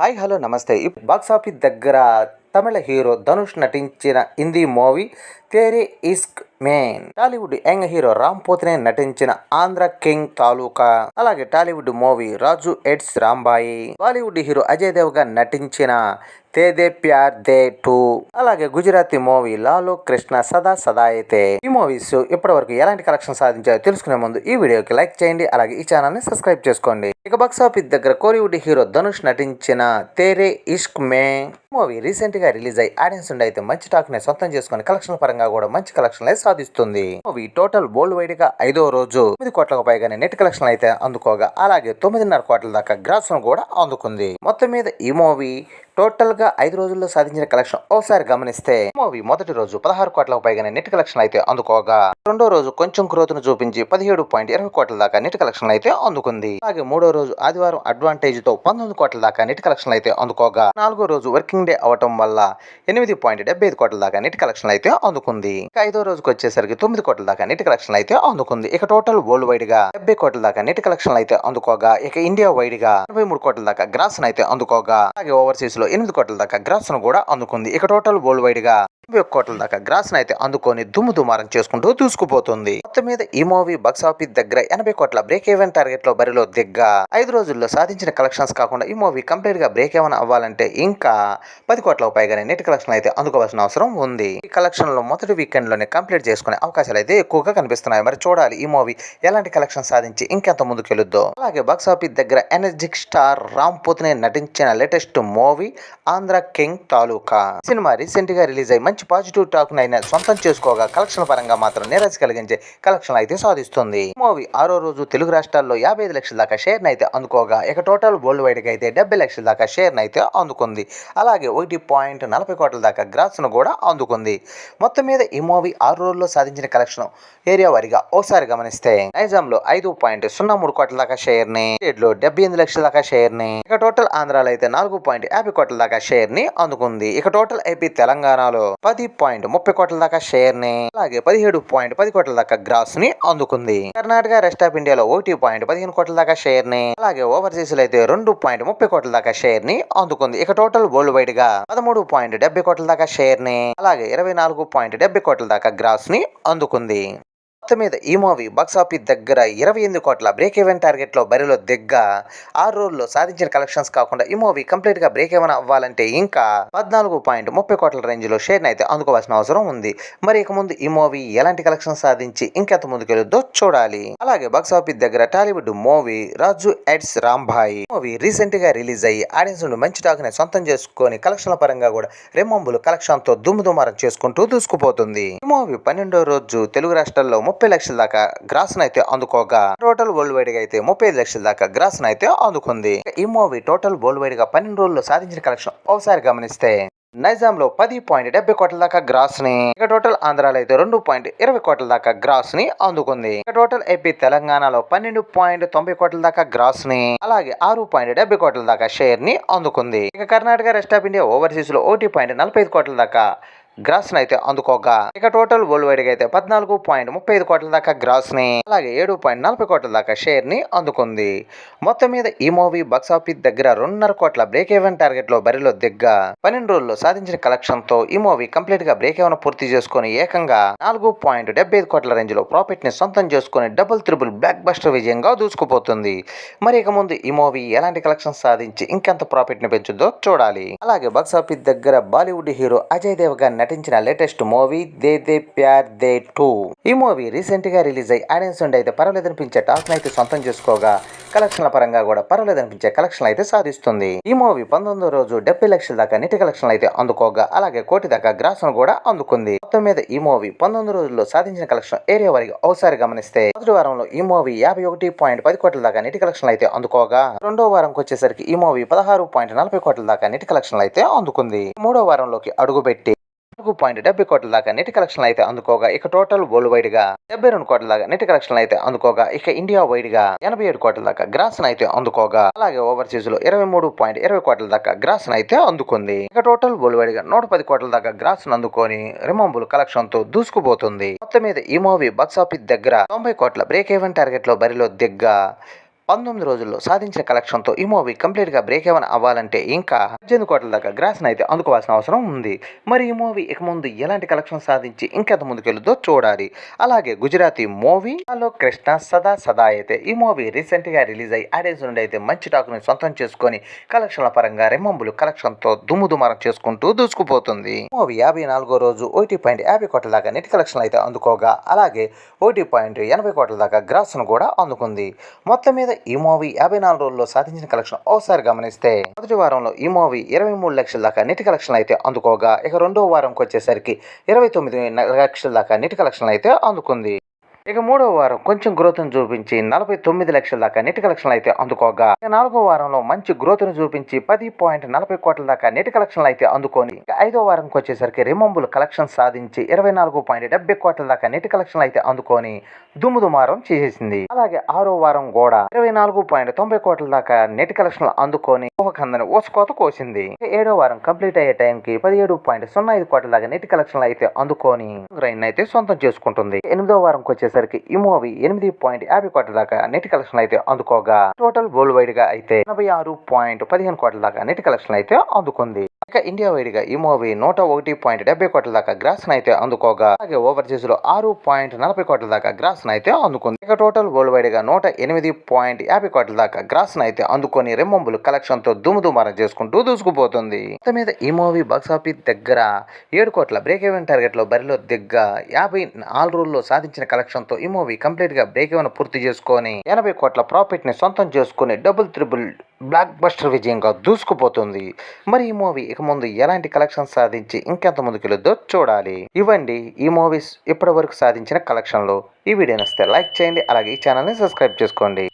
Hi hello నమస్తే. ఇప్పుడు box office దగ్గర తమిళ హీరో ధనుష్ నటించిన Hindi movie Tere Ishq Mein. Tollywood young hero Ram Pothineni నటించిన ఆంధ్ర కింగ్ తాలూకా. అలాగే Tollywood movie Raju weds Rambai. Bollywood hero Ajay Devgn నటించిన తేదే ప్యార్ De two. అలాగే Gujarati movie లాలో కృష్ణ సదా సదా అయితే. ఈ మూవీస్ ఇప్పటి వరకు ఎలాంటి కలెక్షన్ సాధించాయో తెలుసుకునే ముందు ఈ వీడియోకి లైక్ చేయండి అలాగే ఈ ఛానల్ని సబ్స్క్రైబ్ చేసుకోండి. ఇక బాక్స్ ఆఫీస్ దగ్గర కోలీవుడ్ హీరో ధనుష్ నటించిన తేరే ఇష్క్ మే. మూవీ రీసెంట్గా రిలీజ్ అయ్యి ఆడియన్స్ నుండి అయితే మంచి టాక్ని సొంతం చేసుకుని కలెక్షన్ పరంగా కూడా మంచి కలెక్షన్ అయితే సాధిస్తుంది. మూవీ టోటల్ వరల్డ్ వైడ్గా ఐదో రోజు తొమ్మిది కోట్లకు పైగానే నెట్ కలెక్షన్ అయితే అందుకోగా అలాగే తొమ్మిదిన్నర కోట్ల దాకా గ్రాస్ కూడా అందుకుంది. మొత్తం మీద ఈ మూవీ టోటల్గా ఐదు రోజుల్లో సాధించిన కలెక్షన్ ఒకసారి గమనిస్తే మూవీ మొదటి రోజు పదహారు కోట్లకు పైగానే నెట్ కలెక్షన్ అయితే అందుకోగా రెండో రోజు కొంచెం గ్రోత్ను చూపించి పదిహేడు పాయింట్ ఇరవై కోట్ల దాకా నెట్ కలెక్షన్ అయితే అందుకుంది. అలాగే మూడో రోజు ఆదివారం అడ్వాంటేజ్తో పంతొమ్మిది కోట్ల దాకా నెట్ కలెక్షన్ అయితే అందుకోగా నాలుగో రోజు వర్కింగ్ డే అవటం వల్ల ఎనిమిది పాయింట్ డెబ్బై ఐదు కోట్ల దాకా నెట్ కలెక్షన్ అయితే అందుకుంది. ఇక ఐదో రోజుకి వచ్చేసరికి తొమ్మిది కోట్ల దాకా నెట్ కలెక్షన్ అయితే అందుకుంది. ఇక టోటల్ వరల్డ్ వైడ్గా డెబ్బై కోట్ల దాకా నెట్ కలెక్షన్ అయితే అందుకోగా ఇక ఇండియా వైడ్గా ఎనభై మూడు కోట్ల దాకా గ్రాస్ అయితే అందుకోగా అలాగే ఓవర్సీస్లో ఎనిమిది కోట్ల దాకా గ్రాస్ను కూడా అందుకుంది. ఇక టోటల్ వరల్డ్ వైడ్గా కోట్ల దాకా గ్రాస్ అయితే అందుకొని దుమ్ము దుమారం చేసుకుంటూ దూసుకుపోతుంది. మొత్తం మీద ఈ మూవీ బక్స్ ఆఫీస్ దగ్గర ఎనభై కోట్ల బ్రేక్ ఈవెన్ టార్గెట్లో బరిలో దిగ్గా. ఐదు రోజుల్లో సాధించిన కలెక్షన్స్ కాకుండా ఈ మూవీ కంప్లీట్గా బ్రేక్ ఈవెన్ అవ్వాలంటే ఇంకా పది కోట్ల పైగానే నెట్ కలెక్షన్ అయితే అందుకోవాల్సిన అవసరం ఉంది. ఈ కలెక్షన్లో మొదటి వీకెండ్లోనే కంప్లీట్ చేసుకునే అవకాశాలు అయితే ఎక్కువగా కనిపిస్తున్నాయి. మరి చూడాలి ఈ మూవీ ఎలాంటి కలెక్షన్ సాధించి ఇంకెంత ముందుకెళ్ళుద్దో అలాగే బాక్స్ ఆఫీస్ దగ్గర ఎనర్జిక్ స్టార్ రామ్ పోతినే నటించిన latest movie Andhra king Taluka. Cinema రీసెంట్గా రిలీజ్ అయ్యి మంచి పాజిటివ్ టాక్ అయినా సొంతం చేసుకోగా కలెక్షన్ పరంగా మాత్రం నిరాశ కలిగించే కలెక్షన్ అయితే సాధిస్తుంది. ఈ మూవీ ఆరో రోజు తెలుగు రాష్ట్రాల్లో యాభై ఐదు లక్షల దాకా షేర్ అయితే అందుకోగా ఇక టోటల్ వరల్డ్ వైడ్గా అయితే డెబ్బై లక్షల దాకా షేర్ అయితే అందుకుంది. అలాగే ఒకటి పాయింట్ నలభై కోట్ల దాకా గ్రాస్ను కూడా అందుకుంది. మొత్తం మీద ఈ మూవీ ఆరు రోజుల్లో సాధించిన కలెక్షన్ ఏరియా వారిగా ఒకసారి గమనిస్తే నైజాంలో ఐదు పాయింట్ సున్నా మూడు కోట్ల దాకా షేర్ని లో డెబ్బై ఎనిమిది లక్షల దాకా షేర్ని ఇక టోటల్ ఆంధ్రాలో అయితే నాలుగు పాయింట్ యాభై కోట్ల దాకా షేర్ని అందుకుంది. ఇక టోటల్ ఏపీ తెలంగాణలో పది పాయింట్ ముప్పై కోట్ల దాకా షేర్ని అలాగే పదిహేడు పాయింట్ పది కోట్ల దాకా గ్రాస్ని అందుకుంది. కర్ణాటక రెస్ట్ ఆఫ్ ఇండియాలో ఒకటి పాయింట్ పదిహేను కోట్ల దాకా షేర్ని అలాగే ఓవర్సీస్లో అయితే రెండు పాయింట్ ముప్పై కోట్ల దాకా షేర్ని అందుకుంది. ఇక టోటల్ వరల్డ్ వైడ్గా పదమూడు పాయింట్ డెబ్బై కోట్ల దాకా షేర్ని అలాగే ఇరవై నాలుగు పాయింట్ డెబ్బై కోట్ల దాకా గ్రాస్ని అందుకుంది. మొత్తం మీద ఈ మూవీ బాక్సాఫీస్ దగ్గర ఇరవై ఎనిమిది కోట్ల బ్రేక్ ఈవెన్ టార్గెట్లో బరిలో దిగ్గ ఆరు రోజుల్లో సాధించిన కలెక్షన్స్ కాకుండా ఈ మూవీ కంప్లీట్గా బ్రేక్ ఈవెన్ అవ్వాలంటే ఇంకా పద్నాలుగు పాయింట్ ముప్పై కోట్ల రేంజ్లో షేర్ అయితే అందుకోవాల్సిన అవసరం ఉంది. మరి ఇక ముందు ఈ మూవీ ఎలాంటి కలెక్షన్ సాధించి ఇంకెంత ముందుకెళ్ళొద్దో చూడాలి. అలాగే బాక్సాఫీస్ దగ్గర Tollywood movie Raju weds Rambai movie రీసెంట్గా రిలీజ్ అయ్యి ఆడియన్స్ నుండి మంచి టాక్ని సొంతం చేసుకొని కలెక్షన్ల పరంగా కూడా రెమ్మంబులు కలెక్షన్తో దుమ్ము దుమారం చేసుకుంటూ దూసుకుపోతుంది. ఈ మూవీ పన్నెండో రోజు తెలుగు రాష్ట్రాల్లో ముప్పై లక్షల దాకా గ్రాస్ అయితే అందుకోగా. టోటల్ వరల్డ్ వైడ్గా అయితే ముప్పై ఐదు లక్షల దాకా గ్రాస్ అయితే అందుకుంది. ఈ మూవీ టోటల్ వరల్డ్ వైడ్గా పన్నెండు రోజుల్లో సాధించిన కలెక్షన్ ఒకసారి గమనిస్తే నైజాం లో పది పాయింట్ డెబ్బై కోట్ల దాకా గ్రాస్ని ఇక టోటల్ ఆంధ్రాలో అయితే రెండు పాయింట్ ఇరవై కోట్ల దాకా గ్రాస్ని అందుకుంది. ఇక టోటల్ ఏపీ తెలంగాణలో పన్నెండు పాయింట్ తొంభై కోట్ల దాకా గ్రాస్ని అలాగే ఆరు పాయింట్ డెబ్బై కోట్ల దాకా షేర్ని అందుకుంది. ఇక కర్ణాటక రెస్ట్ ఆఫ్ ఇండియా ఓవర్సీస్లో ఒకటి పాయింట్ నలభై ఐదు కోట్ల దాకా గ్రాస్ అయితే అందుకోగా. ఇక టోటల్ వరల్డ్ వైడ్ అయితే పద్నాలుగు పాయింట్ ముప్పై ఐదు కోట్ల దాకా గ్రాస్ని అలాగే ఏడు పాయింట్ నలభై కోట్ల దాకా షేర్ని అందుకుంది. మొత్తం మీద ఈ మూవీ బాక్స్ ఆఫీస్ దగ్గర రెండున్నర కోట్ల బ్రేక్ ఈవెన్ టార్గెట్లో బరిలో దిగ్గా. పన్నెండు రోజుల్లో సాధించిన కలెక్షన్తో ఈ మూవీ కంప్లీట్గా బ్రేక్ ఈవెన్ పూర్తి చేసుకుని ఏకంగా నాలుగు పాయింట్ డెబ్బై ఐదు కోట్ల రేంజ్లో ప్రాఫిట్ని సొంతం చేసుకుని డబుల్ త్రిబుల్ బ్లాక్ బస్టర్ విజయంగా దూసుకుపోతుంది. మరి ఇక ముందు ఈ మూవీ ఎలాంటి కలెక్షన్ సాధించి ఇంకెంత ప్రాఫిట్ని పెంచుద్దో చూడాలి. అలాగే బాక్స్ ఆఫీస్ దగ్గర బాలీవుడ్ హీరో అజయ్ దేవ్గా నటించిన latest movie De De Pyaar De two. ఈ మూవీ రీసెంట్గా రిలీజ్ అయ్యి ఆడియన్స్ నుండి అయితే పర్వాలేదు అనిపించే టాక్ అయితే సొంతం చేసుకోగా కలెక్షన్ల పరంగా కూడా పర్వాలేదు అనిపించే కలెక్షన్ అయితే సాధిస్తుంది. ఈ మూవీ పంతొమ్మిదో రోజు డెబ్బై లక్షల దాకా నీటి కలెక్షన్ అయితే అందుకోగా అలాగే కోటి దాకా గ్రాస్ కూడా అందుకుంది. మొత్తం మీద ఈ మూవీ పంతొమ్మిది రోజుల్లో సాధించిన కలెక్షన్ ఏరియా వారికి ఒకసారి గమనిస్తే మొదటి వారంలో ఈ మూవీ యాభై ఒకటి పాయింట్ పది కోట్ల దాకా నీటి కలెక్షన్ అయితే అందుకోగా రెండో వారంకి వచ్చేసరికి ఈ మూవీ పదహారు పాయింట్ నలభై కోట్ల దాకా నీటి కలెక్షన్ అయితే అందుకుంది. మూడో వారంలోకి అడుగుపెట్టి నాలుగు పాయింట్ డెబ్బై కోట్ల దాకా నెట్ కలెక్షన్ అయితే అందుకోగా ఇక టోటల్ వరల్డ్ వైడ్గా డెబ్బై రెండు కోట్ల దాకా నెట్ కలెక్షన్ అయితే అందుకోగా ఇక ఇండియా వైడ్గా ఎనభై ఏడు కోట్ల దాకా గ్రాస్ అయితే అందుకోగా అలాగే ఓవర్సీస్లో ఇరవై మూడు పాయింట్ ఇరవై కోట్ల దాకా గ్రాస్ అయితే అందుకుంది. ఇక టోటల్ వరల్డ్ వైడ్గా నూట పది కోట్ల దాకా గ్రాస్ అందుకొని రిమంబుల్ కలెక్షన్తో దూసుకుపోతుంది. మొత్తం మీద ఈ మూవీ బాక్సాఫీస్ దగ్గర తొంభై కోట్ల బ్రేక్ ఈవెన్ టార్గెట్లో బరిలో దిగ్గా పంతొమ్మిది రోజుల్లో సాధించిన కలెక్షన్తో ఈ మూవీ కంప్లీట్గా బ్రేక్ ఎవన్ అవ్వాలంటే ఇంకా పద్దెనిమిది కోట్ల దాకా గ్రాస్ని అయితే అందుకోవాల్సిన అవసరం ఉంది. మరి ఈ మూవీ ఇక ముందు ఎలాంటి కలెక్షన్ సాధించి ఇంకెంత ముందుకెళ్ళుదో చూడాలి. అలాగే గుజరాతీ మూవీ హలో కృష్ణ సదా సదా అయితే ఈ మూవీ రీసెంట్గా రిలీజ్ అయ్యి ఆడేజ్ నుండి అయితే మంచి టాకుని సొంతం చేసుకొని కలెక్షన్ల పరంగా రెమ్మంబులు కలెక్షన్తో దుమ్ము దుమారం చేసుకుంటూ దూసుకుపోతుంది. మూవీ యాభై నాలుగో రోజు ఒకటి పాయింట్ యాభై కోట్ల దాకా నెట్ కలెక్షన్లు అయితే అందుకోగా అలాగే ఒకటి పాయింట్ ఎనభై కోట్ల దాకా గ్రాస్ను కూడా అందుకుంది. మొత్తం మీద ఈ మూవీ యాభై నాలుగు రోజుల్లో సాధించిన కలెక్షన్ ఒకసారి గమనిస్తే మొదటి వారంలో ఈ మూవీ ఇరవై మూడు లక్షల దాకా నెట్ కలెక్షన్ అయితే అందుకోగా ఇక రెండో వారంకి వచ్చేసరికి ఇరవై తొమ్మిది లక్షల దాకా నెట్ కలెక్షన్ అయితే అందుకుంది. ఇక మూడో వారం కొంచెం గ్రోత్ను చూపించి నలభై తొమ్మిది లక్షల దాకా నెట్ కలెక్షన్లు అయితే అందుకోగా. ఇక నాలుగో వారంలో మంచి గ్రోత్ను చూపించి పది పాయింట్ నలభై కోట్ల దాకా నెట్ కలెక్షన్లు అయితే అందుకొని ఇక ఐదో వారంకి వచ్చేసరికి రిమంబుల్ కలెక్షన్ సాధించి ఇరవై నాలుగు పాయింట్ డెబ్బై కోట్ల దాకా నెట్ కలెక్షన్లు అయితే అందుకొని దుమ్ము దుమారం చేసేసింది. అలాగే ఆరో వారం కూడా ఇరవై నాలుగు పాయింట్ తొంభై కోట్ల దాకా నెట్ కలెక్షన్లు అందుకొని ఊహకందని ఓసుకోత కోసింది. ఏడో వారం కంప్లీట్ అయ్యే టైంకి పదిహేడు పాయింట్ సున్నా ఐదు కోట్ల దాకా నెట్ కలెక్షన్లు అయితే అందుకొని రైన్ అయితే సొంతం చేసుకుంటుంది. ఎనిమిదో వారంకి వచ్చేసరికి ఈ మూవీ ఎనిమిది పాయింట్ యాభై కోట్ల దాకా నెట్ కలెక్షన్ అయితే అందుకోగా. టోటల్ వరల్డ్ వైడ్గా అయితే ఎనభై ఆరు పాయింట్ పదిహేను కోట్ల దాకా నెట్ కలెక్షన్ అయితే అందుకుంది. ఇక ఇండియా వైడ్గా ఈ మూవీ నూట ఒకటి పాయింట్ డెబ్బై కోట్ల దాకా గ్రాస్ అయితే అందుకోగా. అలాగే ఓవర్సీస్లో ఆరు పాయింట్ నలభై కోట్ల దాకా గ్రాస్ అయితే అందుకుంది. ఇక టోటల్ వరల్డ్ వైడ్గా నూట ఎనిమిది పాయింట్ యాభై కోట్ల దాకా గ్రాస్ అయితే అందుకొని రెమ్మంబులు కలెక్షన్తో దుమ్ము దుమారం చేసుకుంటూ దూసుకుపోతుంది. మొత్తం మీద ఈ మూవీ బాక్సాఫీస్ దగ్గర ఏడు కోట్ల బ్రేక్ ఈవెన్ టార్గెట్లో బరిలో దిగ్గ యాభై నాలుగు రోజుల్లో సాధించిన కలెక్షన్తో ఈ మూవీ కంప్లీట్గా బ్రేక్ ఈవెన్ పూర్తి చేసుకొని ఎనభై కోట్ల ప్రాఫిట్ని సొంతం చేసుకుని డబుల్ త్రిబుల్ బ్లాక్ బస్టర్ విజయంగా దూసుకుపోతుంది. మరి ఈ మూవీ ఇక ముందు ఎలాంటి కలెక్షన్ సాధించి ఇంకెంత ముందుకెళ్ళొద్దో చూడాలి. ఇవ్వండి ఈ మూవీస్ ఇప్పటి వరకు సాధించిన కలెక్షన్లు. ఈ వీడియో నచ్చితే లైక్ చేయండి అలాగే ఈ ఛానల్ని సబ్స్క్రైబ్ చేసుకోండి.